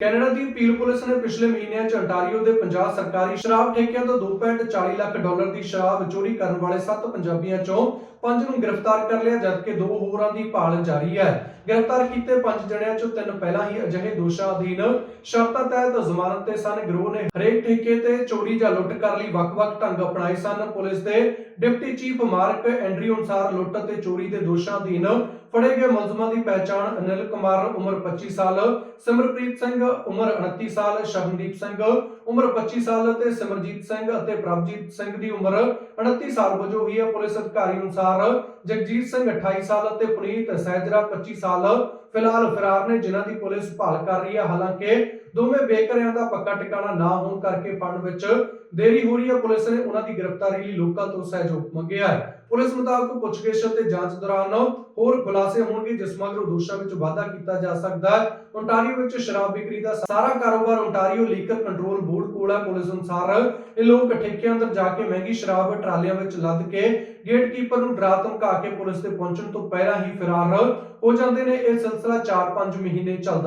Canada ਦੀ appeal police ਨੇ ਪਿਛਲੇ ਮਹੀਨਿਆਂ 'ਚ ਅੰਟਾਰੀਓ ਦੇ 50 ਸਰਕਾਰੀ ਸ਼ਰਾਬ ਠੇਕਿਆਂ ਤੋਂ 2.40 ਲੱਖ ਡਾਲਰ ਦੀ ਸ਼ਰਾਬ ਚੋਰੀ ਕਰਨ ਵਾਲੇ 7 ਪੰਜਾਬੀਆਂ 'ਚੋਂ 5 ਨੂੰ ਗ੍ਰਿਫਤਾਰ ਕਰ ਲਿਆ, ਜਦਕਿ ਦੋ ਹੋਰਾਂ ਦੀ ਭਾਲ ਜਾਰੀ ਹੈ। ਗ੍ਰਿਫਤਾਰ ਕੀਤੇ 5 ਜਣਿਆਂ 'ਚੋਂ ਤਿੰਨ ਪਹਿਲਾਂ ਹੀ ਅਜਿਹੇ ਦੋਸ਼ਾਂ ਅਧੀਨ ਸ਼ਰਤਾਂ ਤਹਿਤ ਜ਼ਮਾਨਤ ਤੇ ਸਨ। ਗਰੋਹ ਨੇ ਹਰੇਕ ਠੇਕੇ ਤੇ ਚੋਰੀ ਜਾਂ ਲੁੱਟ ਕਰਨ ਲਈ ਵੱਖ-ਵੱਖ ਢੰਗ ਅਪਣਾਏ ਸਨ। ਪੁਲਿਸ ਦੇ ਡਿਪਟੀ ਚੀਫ ਮਾਰਕ ਐਂਡਰਿਊ ਅਨੁਸਾਰ ਲੁੱਟ ਅਤੇ ਚੋਰੀ ਦੇ ਦੋਸ਼ਾਂ ਅਧੀਨ ਫੜੇ ਗਏ ਮੁਲਜ਼ਮਾਂ ਦੀ ਪਹਿਚਾਣ ਅਨਿਲ ਕੁਮਾਰ, ਉਮਰ 25 ਸਾਲ, ਸਿਮਰਪ੍ਰੀਤ ਸਿੰਘ, ਉਮਰ 29 ਸਾਲ, ਸ਼ਰਨਦੀਪ ਸਿੰਘ, ਉਮਰ 25 ਸਾਲ ਅਤੇ ਸਿਮਰਜੀਤ ਸਿੰਘ ਅਤੇ ਪ੍ਰਭਜੀਤ ਸਿੰਘ ਦੀ ਉਮਰ 29 ਸਾਲ ਵਜੋਂ ਹੋਈ ਹੈ। ਪੁਲਿਸ ਅਧਿਕਾਰੀ ਅਨੁਸਾਰ ਜਗਜੀਤ ਸਿੰਘ 28 ਸਾਲ ਅਤੇ ਪੁਨੀਤ ਸਹਿਜਰਾ 25 ਸਾਲ ਫਿਲਹਾਲ ਫਰਾਰ ਨੇ, ਜਿਨ੍ਹਾਂ ਦੀ ਪੁਲਿਸ ਭਾਲ ਕਰ ਰਹੀ ਹੈ ਹਾਲਾਂਕਿ ਦੋਵੇਂ ਬੇਕਰਿਆਂ ਦਾ ਪੱਕਾ ਟਿਕਾਣਾ ਨਾ ਹੋਣ ਕਰਕੇ ਫੜਨ ਵਿੱਚ ਦੇਰੀ ਹੋ ਰਹੀ ਹੈ ਪੁਲਿਸ ਨੇ ਉਹਨਾਂ ਦੀ ਗ੍ਰਿਫਤਾਰੀ ਲਈ ਲੋਕਾਂ ਤੋਂ ਸਹਿਯੋਗ ਮੰਗਿਆ ਹੈ। ਪੁਲਿਸ ਮੁਤਾਬਕ ਪੁੱਛਗਿੱਛ ਅਤੇ ਜਾਂਚ ਦੌਰਾਨ ਹੋਰ ਖੁਲਾਸੇ ਹੋਣਗੇ, ਜਿਸ ਮਗਰੋਂ ਦੋਸ਼ਾਂ ਵਿੱਚ ਵਾਧਾ ਕੀਤਾ ਜਾ ਸਕਦਾ ਹੈ। ਓਨਟਾਰੀਓ ਵਿੱਚ ਸ਼ਰਾਬ ਵਿਕਰੀ ਦਾ ਸਾਰਾ ਕਾਰੋਬਾਰ ਓਨਟਾਰੀਓ ਲੀਕਰ ਕੰਟਰੋਲ ਬੋਰਡ ਕੋਲ ਹੈ ਪੁਲਿਸ ਅਨੁਸਾਰ ਇਹ ਲੋਕ ਠੇਕਿਆਂ ਅੰਦਰ ਜਾ ਕੇ ਮਹਿੰਗੀ ਸ਼ਰਾਬ ਟਰਾਲੀਆਂ ਵਿੱਚ ਲੱਦ ਕੇ ਗੇਟਕੀਪਰ ਨੂੰ ਡਰਾ ਧਮਕਾ ਕੇ ਪੁਲਿਸ ਤੇ ਪਹੁੰਚਣ ਤੋਂ ਪਹਿਲਾਂ ਹੀ ਫਰਾਰ ਹੋ ਜਾਂਦੇ ਨੇ। ਇਹ ਸਿਲਸਿਲਾ 4-5 ਮਹੀਨੇ ਚੱਲਦਾ